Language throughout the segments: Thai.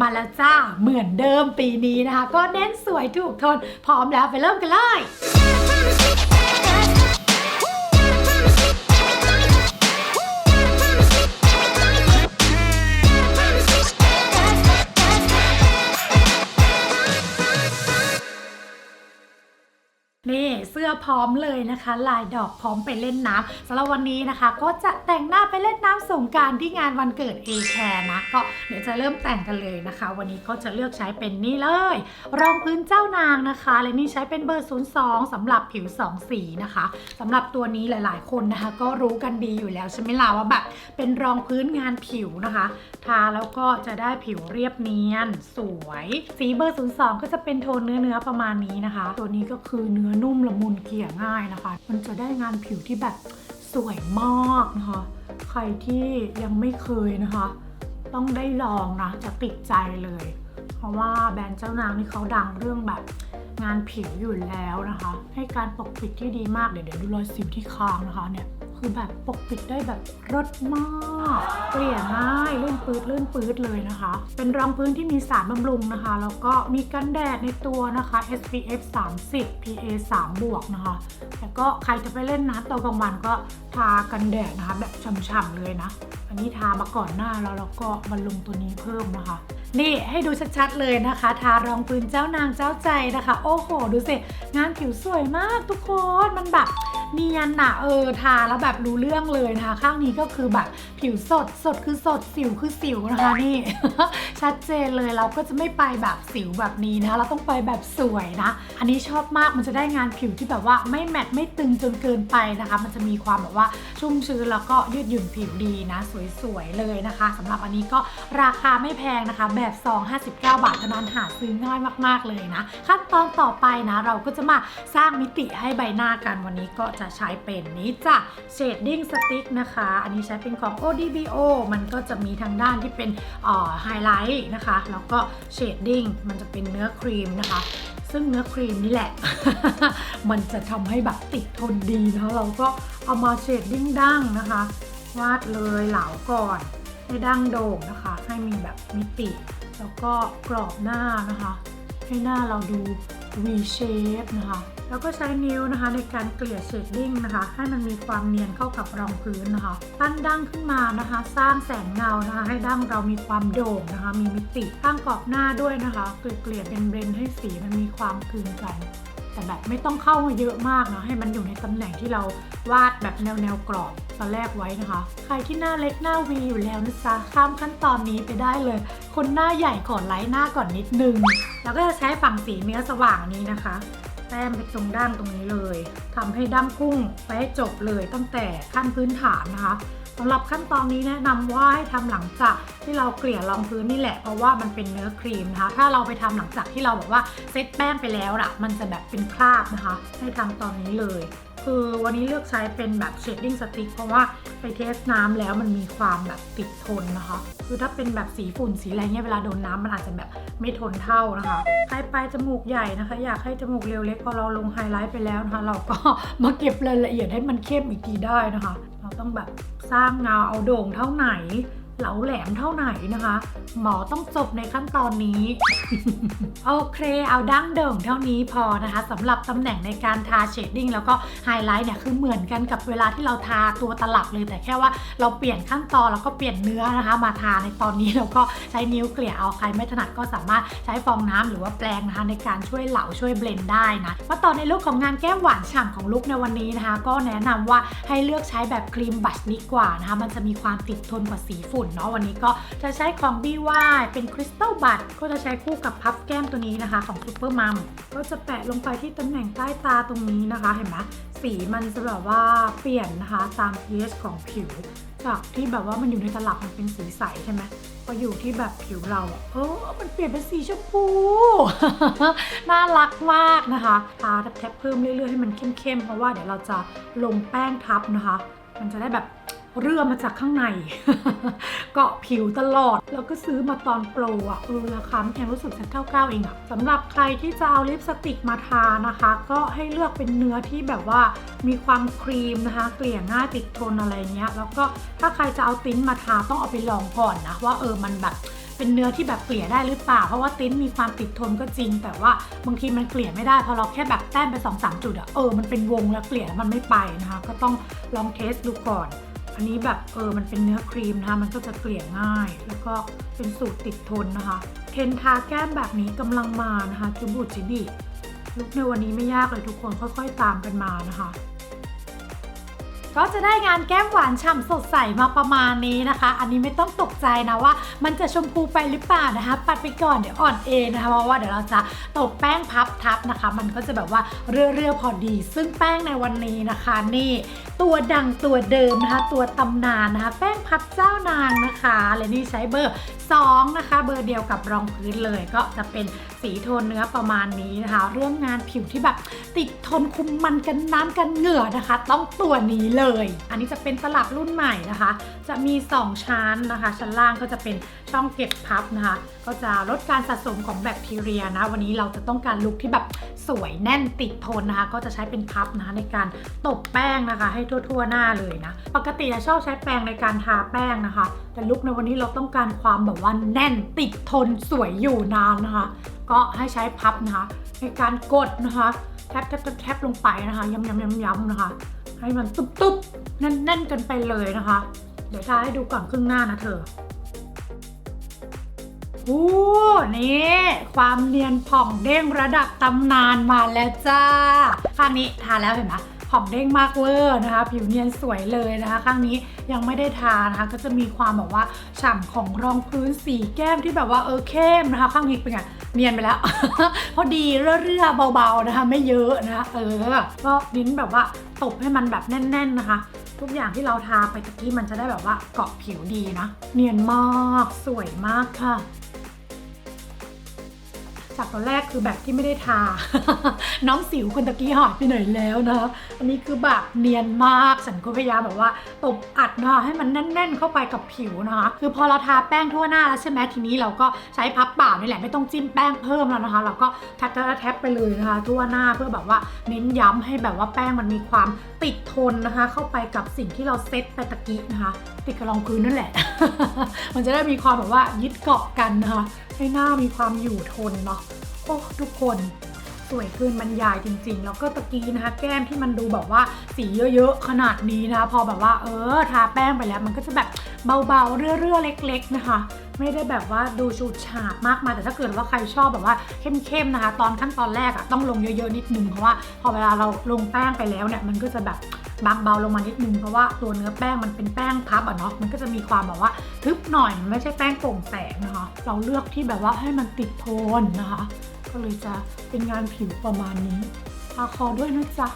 มาแล้วจ้า เหมือนเดิมปีนี้นะคะ ก็เน้นสวยถูกทน พร้อมแล้วไปเริ่มกันเลย เสื้อพร้อมเลยนะคะ ลายดอกพร้อมไปเล่นน้ำสำหรับวันนี้นะคะ ก็จะแต่งหน้าไปเล่นน้ำสงการที่งานวันเกิด a อแคร์นะ ก็เดี๋ยวจะเริ่มแต่งกันเลยนะคะ วันนี้ก็จะเลือกใช้เป็นนี่เลย รองพื้นเจ้านางนะคะและนี่ใช้เป็นเบอร์ 02สำหรับผิว 2 สีนะคะสำหรับตัวนี้หลาย ๆ คนนะคะ ก็รู้กันดีอยู่แล้วใช่ไหมล่ะว่าแบบเป็นรองพื้นงานผิวนะคะ ทาแล้วก็จะได้ผิวเรียบเนียน สวย สีเบอร์ 02 ก็จะเป็นโทนเนื้อเนื้อๆประมาณนี้นะคะ ตัวนี้ก็คือเนื้อนุ่มละมุนุนเกลี่ยง่ายนะคะ มันจะได้งานผิวที่แบบสวยมากนะคะ ใครที่ยังไม่เคยนะคะ ต้องได้ลองนะจะติดใจเลย เพราะว่าแบรนด์เจ้านางนี่เขาดังเรื่องแบบงานผิวอยู่แล้วนะคะ ให้การปกปิดที่ดีมากเดี๋ยวเดี๋ยวดูรอยสิวที่คางนะคะเนี่ย คือแบบปกปิดได้แบบรสมากเกลี่ยง่ายลื่นปืดลื่นปืดเลยนะคะ เป็นรองพื้นที่มีสารบำรุงนะคะ แล้วก็มีกันแดดในตัวนะคะ SPF 30 PA 3บวกนะคะแต่ก็ใครจะไปเล่นน้ำตอนกลางวันก็ทากันแดดนะคะ แบบฉ่ำๆเลยนะ อันนี้ทามาก่อนหน้าแล้วแล้วก็มาลงตัวนี้เพิ่มนะคะ นี่ให้ดูชัดๆเลยนะคะ ทารองปืนเจ้านางเจ้าใจนะคะ โอ้โห ดูสิ งานผิวสวยมากทุกคน มันแบบเนียนอะเออทาแล้วแบบรู้เรื่องเลยนะคะ ข้างนี้ก็คือแบบผิวสดสดคือสดสิวคือสิวนะคะนี่ ชัดเจนเลยเราก็จะไม่ไปแบบสิวแบบนี้นะคะเราต้องไปแบบสวยนะ อันนี้ชอบมากมันจะได้งานผิวที่แบบว่าไม่แมตต์ไม่ตึงจนเกินไปนะคะ มันจะมีความแบบว่าชุ่มชื้นแล้วก็ยืดหยุ่นผิวดีนะ สวยๆเลยนะคะสำหรับอันนี้ก็ราคาไม่แพงนะคะแบบซอง59 บาทเท่านั้นหาซื้อง่ายมากๆเลยนะ ขั้นตอนต่อไปนะ เราก็จะมาสร้างมิติให้ใบหน้ากันวันนี้ก็จะใช้เป็นนี้จ้ะ Shading Stick นะคะ อันนี้ใช้เป็นของ ODBO มันก็จะมีทางด้านที่เป็นไฮไลท์นะคะ แล้วก็ Shading มันจะเป็นเนื้อครีมนะคะซึ่งเนื้อครีมนี่แหละ มันจะทำให้แบบติดทนดีนะคะเราก็เอามาเชดดิ้งดั้งนะคะ วาดเลยเหลาก่อน ให้ดั้งโด่งนะคะ ให้มีแบบมิติ แล้วก็กรอบหน้านะคะ ให้หน้าเราดู V shape นะคะ แล้วก็ใช้นิ้วนะคะในการเกลี่ยเชดดิ้งนะคะ ให้มันมีความเนียนเข้ากับรองพื้นนะคะปั้นดั้งขึ้นมานะคะ สร้างแสงเงานะคะ ให้ดั้งเรามีความโด่งนะคะ มีมิติตั้งกรอบหน้าด้วยนะคะเกลี่ยเป็นเบรนด์ให้สีมันมีความคลึงกันแต่แบบไม่ต้องเข้ามาเยอะมากนะให้มันอยู่ในตำแหน่งที่เราวาดแบบแนวแนวกรอบ ตอนแรกไว้นะคะ ใครที่หน้าเล็กหน้าวีอยู่แล้วนะจ๊ะข้ามขั้นตอนนี้ไปได้เลย คนหน้าใหญ่ขอไลท์หน้าก่อนนิดนึง แล้วก็จะใช้ฝั่งสีเนื้อสว่างนี้นะคะ แต้มไปตรงด้านตรงนี้เลยทำให้ดั้งพุ่งไปให้จบเลยตั้งแต่ขั้นพื้นฐานนะคะสำหรับขั้นตอนนี้แนะนำว่าให้ทำหลังจากที่เราเกลี่ยรองพื้นนี่แหละ เพราะว่ามันเป็นเนื้อครีมนะคะ ถ้าเราไปทำหลังจากที่เราบอกว่าเซตแป้งไปแล้วล่ะ มันจะแบบเป็นคราบนะคะ ให้ทำตอนนี้เลย คือวันนี้เลือกใช้เป็นแบบเชดดิ้งสติ๊กเพราะว่าไปเทสน้ำแล้วมันมีความแบบติดทนนะคะ คือถ้าเป็นแบบสีฝุ่นสีอะไรเงี้ยเวลาโดนน้ำมันอาจจะแบบไม่ทนเท่านะคะใครไปจมูกใหญ่นะคะ อยากให้จมูกเรียวเล็กพอเราลงไฮไลท์ไปแล้วนะคะ เราก็มาเก็บรายละเอียดให้มันเข้มอีกทีได้นะคะ เราต้องแบบสร้างเงาเอาโด่งเท่าไหน เหลาแหลมเท่าไหนนะคะ หมอต้องจบในขั้นตอนนี้ โอเค เอาดั้งเดิมเท่านี้พอนะคะสำหรับตำแหน่งในการทาเชดดิ้งแล้วก็ไฮไลท์เนี่ยคือเหมือนกันกับเวลาที่เราทาตัวตลับเลยแต่แค่ว่าเราเปลี่ยนขั้นตอนแล้วก็เปลี่ยนเนื้อนะคะ มาทาในตอนนี้แล้วก็ใช้นิ้วเกลี่ยเอาใครไม่ถนัดก็สามารถใช้ฟองน้ำหรือว่าแปรงนะคะในการช่วยเหลาช่วยเบลนด์ได้นะมาต่อในลุคของงานแก้มหวานฉ่ำของลุคในวันนี้นะคะ ก็แนะนำว่าให้เลือกใช้แบบครีมบัชดีกว่านะคะมันจะมีความติดทนกว่าสีฝุ่นเนาะวันนี้ก็จะใช้ของ BY เป็นคริสตัลบัตก็จะใช้คู่กับพับแก้มตัวนี้นะคะ ของ Super Mom ก็จะแปะลงไปที่ตำแหน่งใต้ตาตรงนี้นะคะ เห็นไหมสีมันจะแบบว่าเปลี่ยนนะคะตาม pH ของผิว จากที่แบบว่ามันอยู่ในตลับมันเป็นสีใสใช่ไหมพออยู่ที่แบบผิวเราเออมันเปลี่ยนเป็นสีชมพู น่ารักมากนะคะทาแทบเพิ่มเรื่อยๆให้มันเข้มๆ เพราะว่าเดี๋ยวเราจะลงแป้งทับนะคะ มันจะได้แบบ เรื่อมาจากข้างใน เกาะผิวตลอด แล้วก็ซื้อมาตอนโปรอะเออราคาแพงรู้สึกแค่เก้าเก้าเองอะสำหรับใครที่จะเอาลิปสติกมาทานะคะ ก็ให้เลือกเป็นเนื้อที่แบบว่ามีความครีมนะคะ เกลี่ยง่ายติดทนอะไรเงี้ย แล้วก็ถ้าใครจะเอาติ้นมาทาต้องเอาไปลองก่อนนะว่าเออมันแบบเป็นเนื้อที่แบบเกลี่ยได้หรือเปล่า เพราะว่าติ้นมีความติดทนก็จริง แต่ว่าบางทีมันเกลี่ยไม่ได้พอเราแค่แบบแต้มไป2อสจุดอะเออมันเป็นวงแล้วเกลี่ยมันไม่ไปนะคะ ก็ต้องลองเทสดูก่อน อันนี้แบบเออมันเป็นเนื้อครีมนะคะมันก็จะเกลี่ยง่าย แล้วก็เป็นสูตรติดทนนะคะเทนทาแก้มแบบนี้กำลังมานะคะจูบูจิบิลุกในวันนี้ไม่ยากเลยทุกคนค่อย ๆ ตามกันมานะคะ ก็จะได้งานแก้มหวานฉ่ำสดใสมาประมาณนี้นะคะ อันนี้ไม่ต้องตกใจนะว่า มันจะชมพูไปหรือเปล่านะคะ ปัดไปก่อนเดี๋ยวอ่อนเองนะคะเพราะว่าเดี๋ยวเราจะตบแป้งพับทับนะคะ มันก็จะแบบว่าเรื่อๆพอดี ซึ่งแป้งในวันนี้นะคะ นี่ ตัวดังตัวเดิมนะคะ ตัวตำนานนะคะ แป้งพับเจ้านางนะคะและนี่ใช้เบอร์ 2 นะคะ เบอร์เดียวกับรองพื้นเลย ก็จะเป็นสีโทนเนื้อประมาณนี้นะคะ เรื่องงานผิวที่แบบติดทนคุมมันกันน้ำกันเหงื่อนะคะ ต้องตัวนี้เลยอันนี้จะเป็นตลับรุ่นใหม่นะคะ จะมี 2 ชั้นนะคะ ชั้นล่างก็จะเป็นช่องเก็บพับนะคะ ก็จะลดการสะสมของแบคทีเรียนะ วันนี้เราจะต้องการลุคที่แบบสวยแน่นติดทนนะคะ ก็จะใช้เป็นพับนะคะในการตบแป้งนะคะ ให้ทั่วๆหน้าเลยนะ ปกติจะชอบใช้แป้งในการทาแป้งนะคะ แต่ลุคในวันนี้เราต้องการความแบบว่าแน่นติดทนสวยอยู่นานนะคะ ก็ให้ใช้พับนะคะในการกดนะคะแทบแทบแทบแทบลงไปนะคะย้ำย้ำย้ำย้ำนะคะ ให้มันตุ๊บๆแน่นๆกันไปเลยนะคะ เดี๋ยวทาให้ดูก่อนครึ่งหน้านะเธออู้นี่ความเนียนผ่องเด้งระดับตำนานมาแล้วจ้า ข้างนี้ทาแล้วเห็นไหม ผ่องเด้งมากเวอร์นะคะ ผิวเนียนสวยเลยนะคะ ข้างนี้ยังไม่ได้ทานะคะ ก็จะมีความแบบว่าฉ่ำของรองพื้นสีแก้มที่แบบว่าเออเข้มนะคะ ข้างนี้เป็นไงเนียนไปแล้ว พอดีเรื่อๆเบาๆนะคะ ไม่เยอะนะคะเออก็นิ้นแบบว่าตบให้มันแบบแน่น ๆนะคะทุกอย่างที่เราทาไปตะกี้มันจะได้แบบว่าเกาะผิวดีนะ เนียนมาก สวยมากค่ะ จากตอนแรกคือแบบที่ไม่ได้ทา น้องสิวคนตะกี้หายไปไหนแล้วนะคะอันนี้คือแบบเนียนมากฉันก็พยายามแบบว่าตบอัดนะคะให้มันแน่น ๆ เข้าไปกับผิวนะคะ คือพอเราทาแป้งทั่วหน้าแล้วใช่ไหมทีนี้เราก็ใช้พับเปล่านี่แหละไม่ต้องจิ้มแป้งเพิ่มแล้วนะคะ เราก็แทบๆแทบไปเลยนะคะทั่วหน้าเพื่อแบบว่าเน้นย้ำให้แบบว่าแป้งมันมีความติดทนนะคะ เข้าไปกับสิ่งที่เราเซตไปตะกี้นะคะ ติดกับรองพื้นนั่นแหละ มันจะได้มีความแบบว่ายึดเกาะกันนะคะให้หน้ามีความอยู่ทนเนาะ โอ้ทุกคนสวยขึ้นบรรยายจริงๆ แล้วก็ตะกี้นะคะ แก้มที่มันดูแบบว่าสีเยอะๆ ขนาดนี้นะคะ พอแบบว่าเออทาแป้งไปแล้ว มันก็จะแบบเบาๆ เรื่อๆ เล็ก ๆ นะคะไม่ได้แบบว่าดูฉูดฉาดมากมายแต่ถ้าเกิดว่าใครชอบแบบว่าเข้มๆนะคะ ตอนขั้นตอนแรกอะต้องลงเยอะๆ นิดนึงเพราะว่าพอเวลาเราลงแป้งไปแล้วเนี่ยมันก็จะแบบบางเบาลงมานิดนึงเพราะว่าตัวเนื้อแป้งมันเป็นแป้งพับอะเนาะมันก็จะมีความแบบว่าทึบหน่อยมันไม่ใช่แป้งโปร่งแสงนะคะ เราเลือกที่แบบว่าให้มันติดโทนนะคะ ก็เลยจะเป็นงานผิวประมาณนี้ทาคอด้วยนะจ๊ะ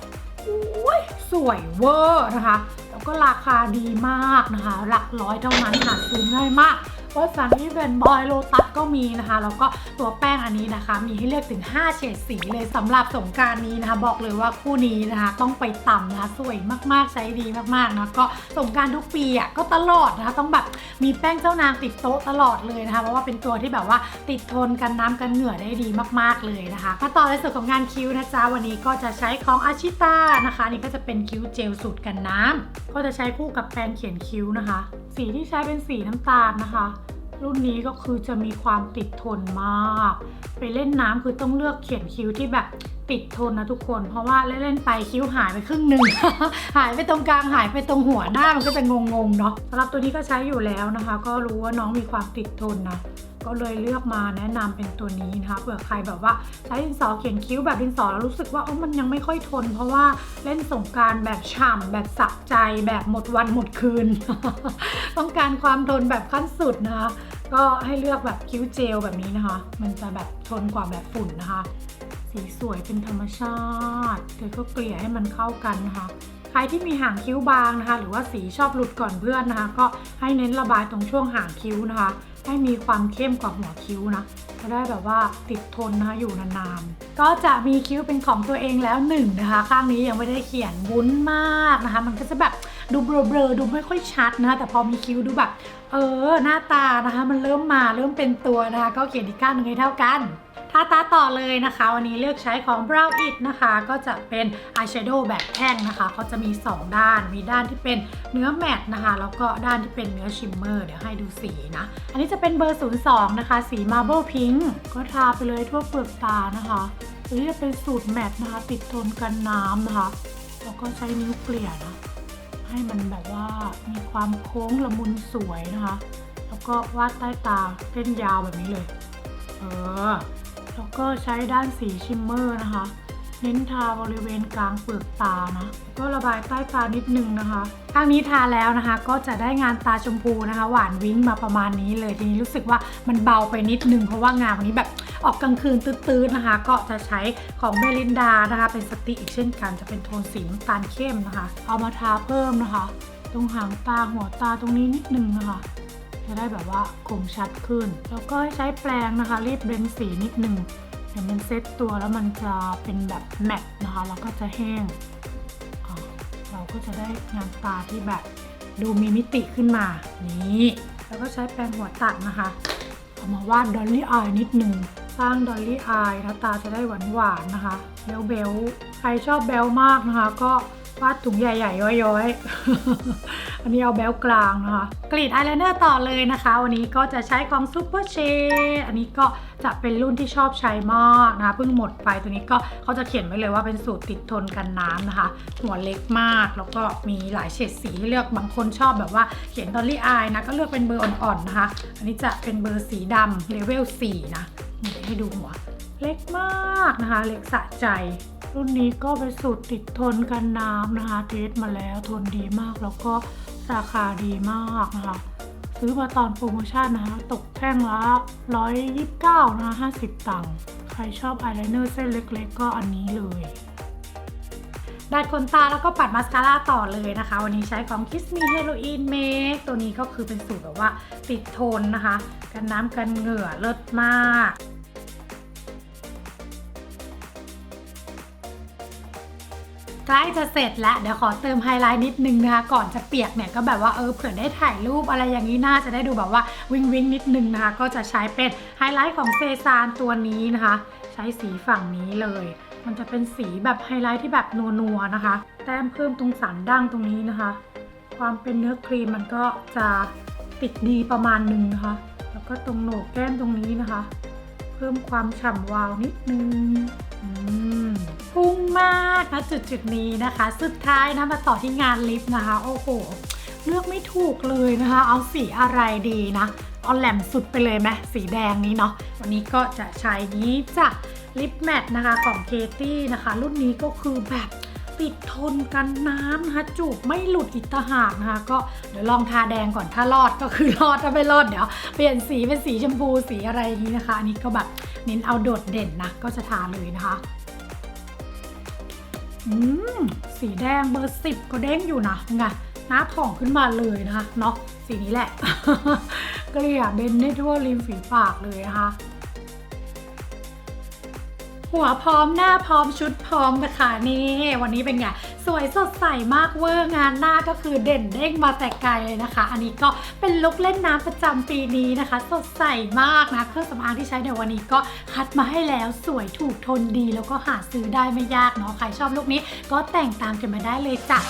โอ้ยสวยเวอร์นะคะ แล้วก็ราคาดีมากนะคะ หลักร้อยเท่านั้นหาซื้อง่ายมาก เพราะสันนี่เป็นบอยโลตัสก็มีนะคะ แล้วก็ตัวแป้งอันนี้นะคะ มีให้เลือกถึง 5 เฉดสีเลยสำหรับสงการนี้นะคะ บอกเลยว่าคู่นี้นะคะ ต้องไปต่ำนะคะสวยมากๆใช้ดีมากๆนะก็สงการทุกปีอะก็ตลอดนะคะ ต้องแบบมีแป้งเจ้านางติดโต๊ะตลอดเลยนะคะเพราะว่าเป็นตัวที่แบบว่าติดทนกันน้ำกันเหงื่อได้ดีมาก ๆเลยนะคะมาต่อในส่วนของงานคิ้วนะจ๊ะวันนี้ก็จะใช้ของอาชิตานะคะนี่ก็จะเป็นคิ้วเจลสูตรกันน้ำก็จะใช้คู่กับแปรงเขียนคิ้วนะคะ สีที่ใช้เป็นสีน้ำตาลนะคะ รุ่นนี้ก็คือจะมีความติดทนมาก ไปเล่นน้ำคือต้องเลือกเขียนคิ้วที่แบบติดทนนะทุกคน เพราะว่าเล่นๆไปคิ้วหายไปครึ่งหนึ่ง หายไปตรงกลางหายไปตรงหัวหน้ามันก็จะงงๆเนาะสำหรับตัวนี้ก็ใช้อยู่แล้วนะคะ ก็รู้ว่าน้องมีความติดทนนะ ก็เลยเลือกมาแนะนำเป็นตัวนี้นะคะเผื่อใครแบบว่าใช้ดินสอเขียนคิ้วแบบดินสอแล้วรู้สึกว่าเออมันยังไม่ค่อยทน เพราะว่าเล่นสงการแบบฉ่ำแบบสะใจแบบหมดวันหมดคืน ต้องการความทนแบบขั้นสุดนะคะก็ให้เลือกแบบคิ้วเจลแบบนี้นะคะ มันจะแบบทนกว่าแบบฝุ่นนะคะ สีสวยเป็นธรรมชาติเธอก็เกลี่ยให้มันเข้ากันนะคะใครที่มีหางคิ้วบางนะคะ หรือว่าสีชอบหลุดก่อนเพื่อนนะคะ ก็ให้เน้นระบายตรงช่วงหางคิ้วนะคะ ให้มีความเข้มกว่าหัวคิ้วนะจะได้แบบว่าติดทนนะคะอยู่นานๆ ก็จะมีคิ้วเป็นของตัวเองแล้วหนึ่งนะคะ ข้างนี้ยังไม่ได้เขียนวุ้นมากนะคะ มันก็จะแบบดูเบลอๆดูไม่ค่อยชัดนะคะแต่พอมีคิ้วดูแบบ เออหน้าตานะคะ มันเริ่มมาเริ่มเป็นตัวนะคะ ก็เขียนอีกข้างหนึ่งให้เท่ากันาตาต่อเลยนะคะ วันนี้เลือกใช้ของ Brow It นะคะ ก็จะเป็นอายแชโดว์แบบแท่งนะคะเขาจะมี 2 ด้าน มีด้านที่เป็นเนื้อแมตต์นะคะ แล้วก็ด้านที่เป็นเนื้อชิมเมอร์ เดี๋ยวให้ดูสีนะ อันนี้จะเป็นเบอร์ 02 นะคะ สี Marble Pink ก็ทาไปเลยทั่วเปลือกตานะคะอันนี้จะเป็นสูตรแมตต์นะคะ ติดทนกันน้ำนะคะ แล้วก็ใช้นิ้วเกลี่ยนะ ให้มันแบบว่ามีความโค้งละมุนสวยนะคะ แล้วก็วาดใต้ตาเส้นยาวแบบนี้เลย เออ แล้วก็ใช้ด้านสีชิมเมอร์นะคะ เน้นทาบริเวณกลางเปลือกตานะ ก็ระบายใต้ตานิดนึงนะคะข้างนี้ทาแล้วนะคะ ก็จะได้งานตาชมพูนะคะ หวานวิ้งมาประมาณนี้เลยทีนี้รู้สึกว่ามันเบาไปนิดนึงเพราะว่างานวันนี้แบบออกกลางคืนตื้นๆนะคะ ก็จะใช้ของเบลินดานะคะ เป็นสติอีกเช่นกัน จะเป็นโทนสีน้ำตาลเข้มนะคะ เอามาทาเพิ่มนะคะ ตรงหางตาหัวตาตรงนี้นิดนึงนะคะ จะได้แบบว่าคมชัดขึ้น แล้วก็ให้ใช้แปรงนะคะ รีบเบนสีนิดนึงเดี๋ยวมันเซตตัวแล้วมันจะเป็นแบบแมตต์นะคะ แล้วก็จะแห้ง เราก็จะได้งานตาที่แบบดูมีมิติขึ้นมา นี่ แล้วก็ใช้แปรงหัวตัดนะคะเอามาวาดดอลลี่อายนิดนึงสร้างดอลลี่อายนะตาจะได้หวานหวานๆนะคะ เบลเบลใครชอบเบลมากนะคะ ก็วาดถุงใหญ่ๆย้อยๆ อันนี้เอาเบลกลางนะคะ กรีดอายไลเนอร์ต่อเลยนะคะ วันนี้ก็จะใช้ของ Super Shade อันนี้ก็จะเป็นรุ่นที่ชอบใช้มากนะเพิ่งหมดไปตัวนี้ก็เขาจะเขียนไว้เลยว่าเป็นสูตรติดทนกันน้ำนะคะ หัวเล็กมากแล้วก็มีหลายเฉดสีให้เลือกบางคนชอบแบบว่าเขียนดอลลี่อายนะก็เลือกเป็นเบอร์อ่อนๆนะคะ อันนี้จะเป็นเบอร์สีดำเลเวล4นะนี่ให้ดูหัวเล็กมากนะคะ เล็กสะใจ รุ่นนี้ก็เป็นสูตรติดทนกันน้ำนะคะ เทสมาแล้วทนดีมากแล้วก็ ราคาดีมากนะคะ ซื้อมาตอนโปรโมชั่นนะคะ ตกแท่งละ 129นะคะ50 ตังค์ใครชอบอายไลเนอร์เส้นเล็กๆ ก็อันนี้เลยดัดขนตาแล้วก็ปัดมาสคาร่าต่อเลยนะคะ วันนี้ใช้ของ Kiss Me Heroin Make ตัวนี้ก็คือเป็นสูตรแบบว่าติดทนนะคะ กันน้ำกันเหงื่อเลิศมาก ใกล้จะเสร็จแล้วเดี๋ยวขอเติมไฮไลท์นิดนึงนะคะ ก่อนจะเปียกเนี่ยก็แบบว่าเออเผื่อได้ถ่ายรูปอะไรอย่างนี้น่าจะได้ดูแบบว่าวิงวิงนิดนึงนะคะ ก็จะใช้เป็นไฮไลท์ของเซซานตัวนี้นะคะ ใช้สีฝั่งนี้เลย มันจะเป็นสีแบบไฮไลท์ที่แบบนัวๆนะคะ แต้มเพิ่มตรงสันดั้งตรงนี้นะคะ ความเป็นเนื้อครีมมันก็จะติดดีประมาณนึงนะคะ แล้วก็ตรงโหนกแก้มตรงนี้นะคะ เพิ่มความฉ่ำวาวนิดนึง พุ่งมากนะจุดจุดนี้นะคะ สุดท้ายนะมาต่อที่งานลิปนะคะ โอ้โห เลือกไม่ถูกเลยนะคะ เอาสีอะไรดีนะเอาแหลมสุดไปเลยไหมสีแดงนี้เนาะวันนี้ก็จะใช้นี้จ้ะลิปแมทนะคะของเคตี้นะคะ รุ่นนี้ก็คือแบบ ติดทนกันน้ำนะคะจูบไม่หลุดอีกต่าหากนะคะก็เดี๋ยวลองทาแดงก่อนถ้ารอดก็คือรอดถ้าไม่รอดเดี๋ยวเปลี่ยนสีเป็นสีชมพูสีอะไรนี้นะคะ อันนี้ก็แบบเน้นเอาโดดเด่นนะก็จะทาเลยนะคะอืมสีแดงเบอร์สิบก็เด้งอยู่นะไงหน้าผ่องขึ้นมาเลยนะคะเนาะสีนี้แหละเกลี่ยเบนได้ทั่วริมฝีปากเลยนะคะ หัวพร้อมหน้าพร้อมชุดพร้อมนะคะนี่ วันนี้เป็นไงสวยสดใสมากเวอร์งานหน้าก็คือเด่นเด้งมาแต่ไกลเลยนะคะ อันนี้ก็เป็นลุคเล่นน้ำประจำปีนี้นะคะ สดใสมากนะเครื่องสำอางที่ใช้ในวันนี้ก็คัดมาให้แล้วสวยถูกทนดี แล้วก็หาซื้อได้ไม่ยากเนาะใครชอบลุคนี้ก็แต่งตามกันมาได้เลยจ้ะ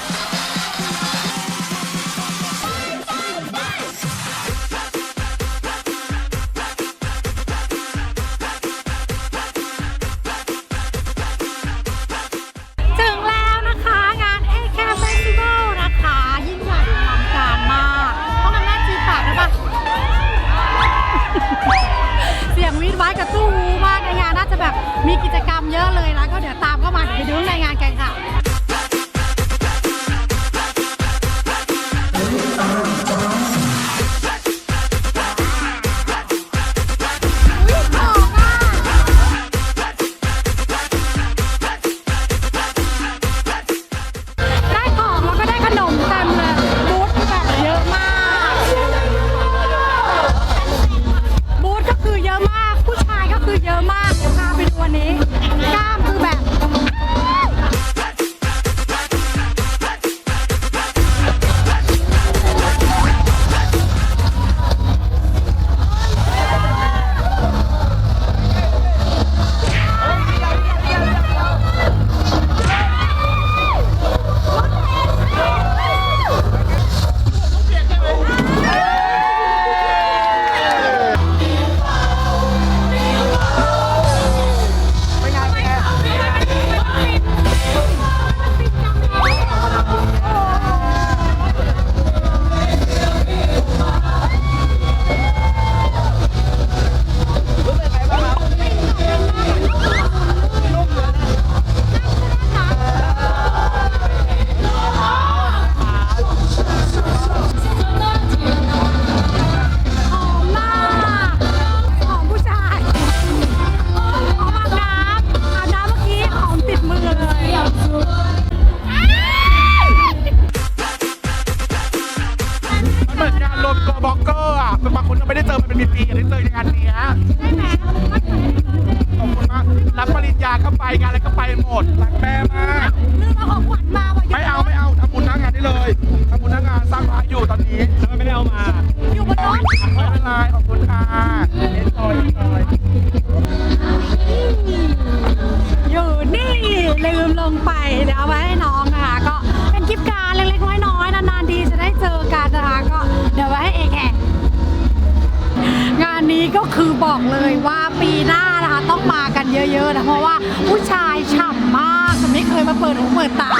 อร์นะเพราะว่าผู้ชายฉ่ำมากฉันไม่เคยมาเปิดหูเปิดตา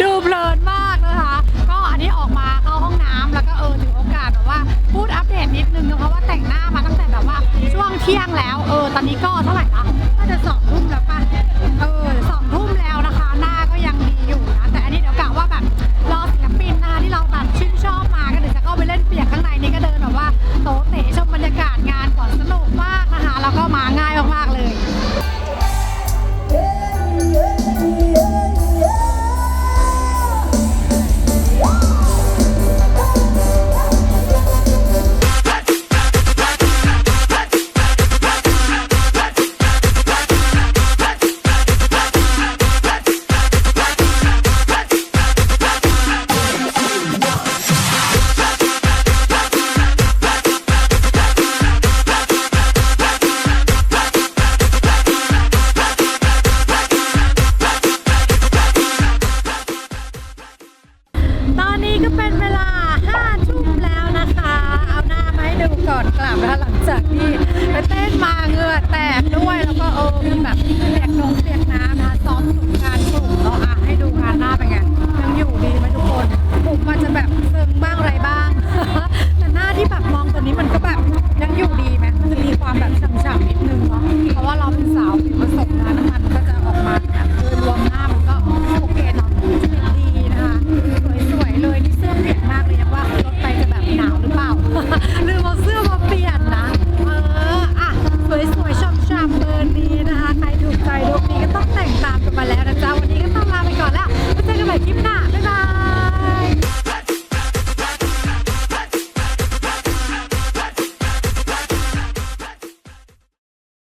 ดูเพลินมากเลยค่ะก็อันนี้ออกมาเข้าห้องน้ำแล้วก็เออถือโอกาสแบบว่าพูดอัปเดตนิดนึงนะเพราะว่าแต่งหน้ามาตั้งแต่แบบว่าช่วงเที่ยงแล้วเออตอนนี้ก็เท่าไหร่ละ